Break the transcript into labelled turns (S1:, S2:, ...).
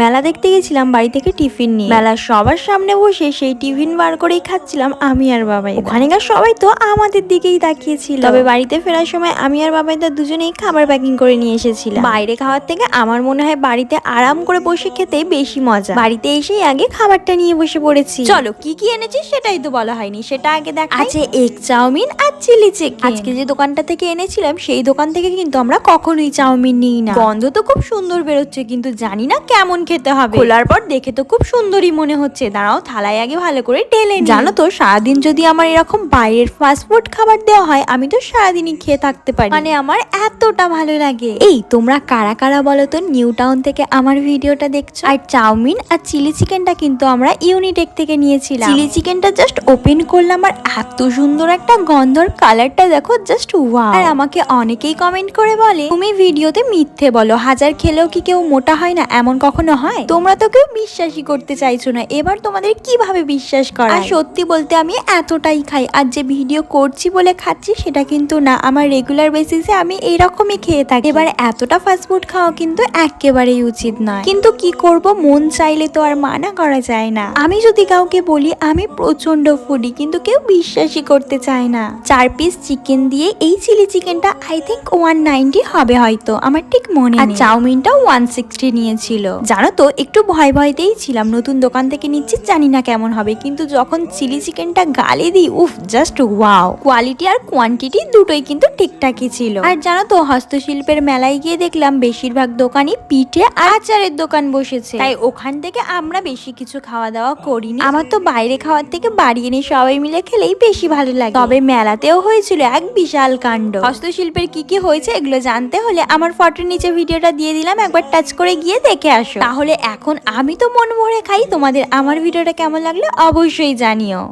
S1: মেলা দেখতে গেছিলাম বাড়ি থেকে টিফিন নিয়ে। মেলা সবার সামনে বসে সেই টিফিন বার করেই খাচ্ছিলাম আমি আর বাবাই ওখানকার সবাই তো আমাদের দিকেই তাকিয়েছিল। তবে বাড়িতে ফেরার সময় আমি আর বাবাই তো দুজনেই খাবার প্যাকিং করে নিয়ে এসেছিলাম। বাইরে খাওয়ার থেকে আমার মনে হয় বাড়িতে আরাম করে বসে খেতে বেশি মজা। বাড়িতে এসেই আগে খাবারটা নিয়ে বসে পড়েছি। চলো কি কি এনেছিস সেটাই তো বলা হয়নি। সেটা আগে দেখ আছে এগ চাউমিন আর চিলি চিকেন আজকে যে দোকানটা থেকে এনেছিলাম সেই দোকান থেকে কিন্তু আমরা কখনোই চাউমিন নিই না। গন্ধ তো খুব সুন্দর বেরোচ্ছে কিন্তু জানি না কেমন খেতে হবে। খোলার পর দেখে তো খুব সুন্দরই মনে হচ্ছে। দাঁড়াও থালায় আগে ভালো করে ঢেলে জানো তো সারাদিন যদি আমার এরকম বাইরের ফাস্ট ফুড খাবার দেওয়া হয় আমি তো সারাদিনই খেয়ে থাকতে পারি। মানে আমার এতটা ভালো লাগে। এই তোমরা কারা কারা বলো তো নিউ টাউন থেকে আমার ভিডিওটা দেখছ? আর চাউমিন আর চিলি চিকেনটা কিন্তু আমরা ইউনিটেক থেকে নিয়েছিলাম। চিলি চিকেনটা জাস্ট ওপেন করলাম আর এত সুন্দর একটা গন্ধর কালারটা দেখো জাস্ট ওয়াও আর আমাকে অনেকেই কমেন্ট করে বলে তুমি ভিডিওতে মিথ্যে বলো। হাজার খেলেও কি কেউ মোটা হয় না? এমন কখনো হয়। তোমরা তো কেউ বিশ্বাসই করতে চাইছো না। এবার তোমাদের কীভাবে বিশ্বাস করা আর সত্যি বলতে আমি এতটাই খাই। আর যে ভিডিও করছি বলে খাচ্ছি সেটা কিন্তু না। আমার রেগুলার বেসিসে আমি এরকমই খেয়ে থাকি। এবার এতটা ফাস্টফুড খাওয়া কিন্তু একেবারেই উচিত নয়। কিন্তু কি করব? মন চাইলে তো আর মানা করা যায় না। আমি যদি কাউকে বলি আমি প্রচণ্ড ফুডি কিন্তু কেউ বিশ্বাসই করতে চায় না। চার পিস চিকেন দিয়ে এই চিলি চিকেনটা আই থিঙ্ক ওয়ান নাইনটি হবে হয়তো। আমার ঠিক মনে আর চাউমিনটা ওয়ান সিক্সটি নিয়েছিল। জানো তো, একটু ভয় ভয়তেই ছিলাম। নতুন দোকান থেকে নিচ্ছি, জানি না কেমন হবে। কিন্তু যখন চিলি চিকেনটা গালে দিই, উফ জাস্ট ওয়াও কোয়ালিটি আর কোয়ান্টিটি দুটোই কিন্তু ঠিকঠাকই ছিল। আর জানো তো, হস্তশিল্পের মেলায় গিয়ে দেখলাম, বেশিরভাগ দোকানই পিঠে আচারের দোকান বসেছে। তাই ওখান থেকে আমরা বেশি কিছু খাওয়া দাওয়া করিনি। আমার তো বাইরে খাওয়ার থেকে বাড়ি এনে সবাই মিলে খেলেই বেশি ভালো লাগে। তবে মেলাতেও হয়েছিল এক বিশাল কাণ্ড। হস্তশিল্পের কি কি হয়েছে, এগুলো জানতে হলে আমার ফটোর নিচে ভিডিওটা দিয়ে দিলাম, একবার টাচ করে গিয়ে দেখে আসো। তাহলে এখন আমি তো মন ভরে খাই। তোমাদের আমার ভিডিওটা কেমন লাগল অবশ্যই জানিও।